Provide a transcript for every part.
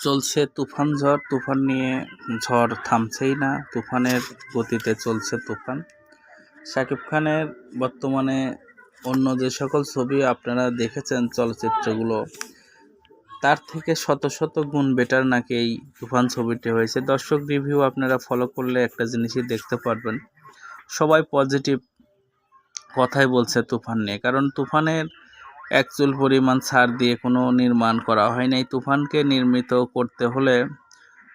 চলছে তুফান ঝড়। তুফান নিয়ে ঝড় থামছেই না। তুফানের গতিতে চলছে তুফান। শাকিব খানের বর্তমানে অন্য যে সকল ছবি আপনারা দেখেছেন চলচ্চিত্রগুলো, তার থেকে শত শত গুণ বেটার নাকি এই তুফান ছবিটি হয়েছে। দর্শক রিভিউ আপনারা ফলো করলে একটা জিনিসই দেখতে পারবেন। সবাই পজিটিভ কথাই বলছে তুফান নিয়ে। কারণ তুফানের এক চুল পরিমাণ ছাড় দিয়ে কোনো নির্মাণ করা হয় নাই। তুফানকে নির্মিত করতে হলে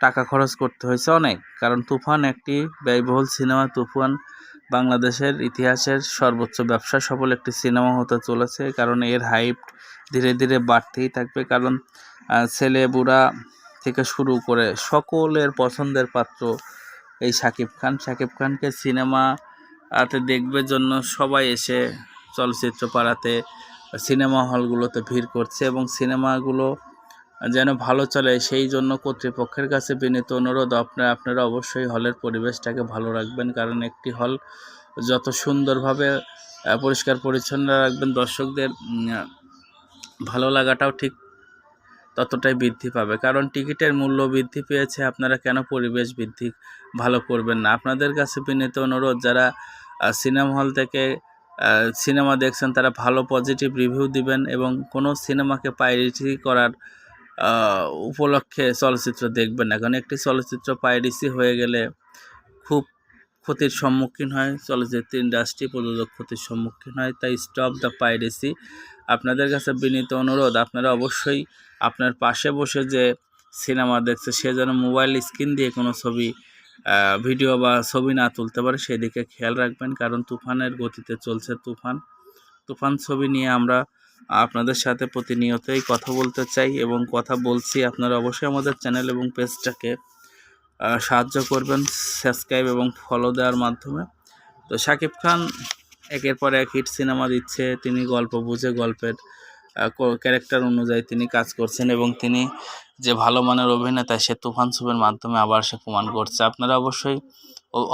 টাকা খরচ করতে হয়েছে অনেক, কারণ তুফান একটি ব্যয়বহুল সিনেমা। তুফান বাংলাদেশের ইতিহাসের সর্বোচ্চ ব্যবসা, সফল একটি সিনেমা হতে চলেছে, কারণ এর হাইপ ধীরে ধীরে বাড়তেই থাকবে, কারণ ছেলে বুড়া থেকে শুরু করে সকলের পছন্দের পাত্র এই শাকিব খান। শাকিব খানকে সিনেমা আতে দেখবে জন্য সবাই এসে চলচ্চিত্র পাড়াতে সিনেমা হলগুলোতে ভিড় করছে এবং সিনেমাগুলো যেন ভালো চলে, সেই জন্য কর্তৃপক্ষের কাছে বিনীত অনুরোধ, আপনারা আপনারা অবশ্যই হলের পরিবেশটাকে ভালো রাখবেন, কারণ একটি হল যত সুন্দরভাবে পরিষ্কার পরিচ্ছন্ন রাখবেন, দর্শকদের ভালো লাগাটাও ঠিক ততটাই বৃদ্ধি পাবে। কারণ টিকিটের মূল্য বৃদ্ধি পেয়েছে, আপনারা কেন পরিবেশ বৃদ্ধি ভালো করবেন না? আপনাদের কাছে বিনীত অনুরোধ, যারা সিনেমা হল থেকে সিনেমা দেখছেন, তারা ভালো পজিটিভ রিভিউ দিবেন এবং কোনো সিনেমাকে পাইরেসি করার উপলক্ষে চলচ্চিত্র দেখবেন না। কারণ একটি চলচ্চিত্র পাইরেসি হয়ে গেলে খুব ক্ষতির সম্মুখীন হয় চলচ্চিত্র ইন্ডাস্ট্রি প্রযোজক ক্ষতির সম্মুখীন হয়, তাই স্টপ দ্য পাইরেসি আপনাদের কাছে বিনীত অনুরোধ, আপনারা অবশ্যই আপনার পাশে বসে যে সিনেমা দেখছে, সে যেন মোবাইল স্ক্রিন দিয়ে কোনো ছবি ভিডিও বা ছবি না তুলতে পারে, সেদিকে খেয়াল রাখবেন। কারণ তুফানের গতিতে চলছে তুফান। তুফান ছবি নিয়ে আমরা আপনাদের সাথে প্রতিনিয়তই কথা বলতে চাই এবং কথা বলছি। আপনারা অবশ্যই আমাদের চ্যানেল এবং পেজটাকে সাহায্য করবেন, সাবস্ক্রাইব এবং ফলো দেওয়ার মাধ্যমে। তো শাকিব খান একের পর এক হিট সিনেমা দিচ্ছে। তিনি গল্প বুঝে গল্পের ক্যারেক্টার অনুযায়ী তিনি কাজ করছেন এবং তিনি যে ভালো মানের অভিনেতা, সে তুফান ছবির মাধ্যমে আবার সে প্রমাণ করছে। আপনারা অবশ্যই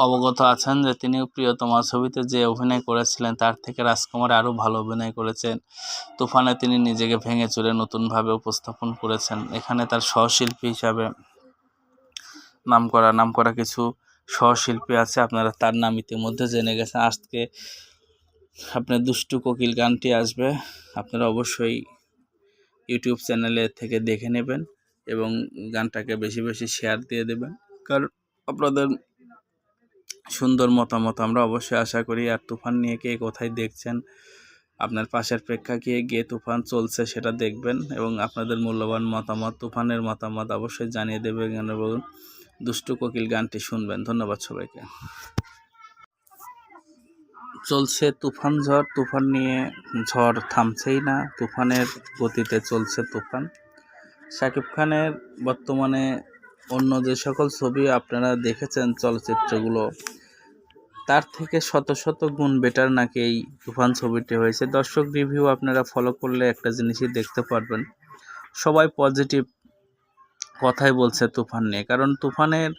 অবগত আছেন যে তিনি প্রিয়তমা ছবিতে যে অভিনয় করেছিলেন, তার থেকে রাজকুমার আরও ভালো অভিনয় করেছেন। তুফানে তিনি নিজেকে ভেঙে চুরে নতুনভাবে উপস্থাপন করেছেন। এখানে তার সহশিল্পী হিসাবে নাম করা নাম করা কিছু সহশিল্পী আছে। আপনারা তার নাম ইতিমধ্যে জেনে গেছেন। আজকে আপনার দুষ্টু কোকিল গানটি আসবে, আপনারা অবশ্যই ইউটিউব চ্যানেলে থেকে দেখে নেবেন এবং গানটাকে বেশি বেশি শেয়ার দিয়ে দেবেন। কারণ আপনাদের সুন্দর মতামত আমরা অবশ্যই আশা করি। আর তুফান নিয়ে কে কোথায় দেখছেন, আপনার পাশের প্রেক্ষাগৃহে গিয়ে তুফান চলছে সেটা দেখবেন এবং আপনাদের মূল্যবান মতামত, তুফানের মতামত অবশ্যই জানিয়ে দেবেন। এবং দুষ্টু কোকিল গানটি শুনবেন। ধন্যবাদ সবাইকে। চলছে তুফান ঝড়। তুফান নিয়ে ঝড় থামছেই না। তুফানের গতিতে চলছে তুফান। শাকিব খানের বর্তমানে অন্য যে সকল ছবি আপনারা দেখেছেন চলচ্চিত্রগুলো, তার থেকে শত শত গুণ বেটার নাকি এই তুফান ছবিটি হয়েছে। দর্শক রিভিউ আপনারা ফলো করলে একটা জিনিসই দেখতে পারবেন। সবাই পজিটিভ কথাই বলছে তুফান নিয়ে। কারণ তুফানের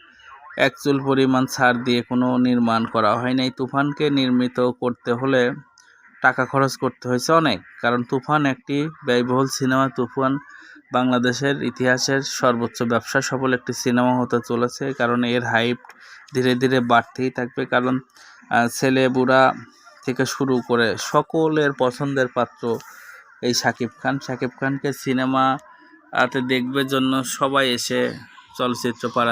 এক চুল পরিমাণ ছাড় দিয়ে কোনো নির্মাণ করা হয় নাই। তুফানকে নির্মিত করতে হলে টাকা খরচ করতে হয়েছে অনেক, কারণ তুফান একটি ব্যয়বহুল সিনেমা। তুফান বাংলাদেশের ইতিহাসের সর্বোচ্চ ব্যবসা, সফল একটি সিনেমা হতে চলেছে, কারণ এর হাইপ ধীরে ধীরে বাড়তেই থাকবে, কারণ ছেলে বুড়া থেকে শুরু করে সকলের পছন্দের পাত্র এই শাকিব খান। শাকিব খানকে সিনেমা আতে দেখবে জন্য সবাই এসে চলচ্চিত্র পাড়া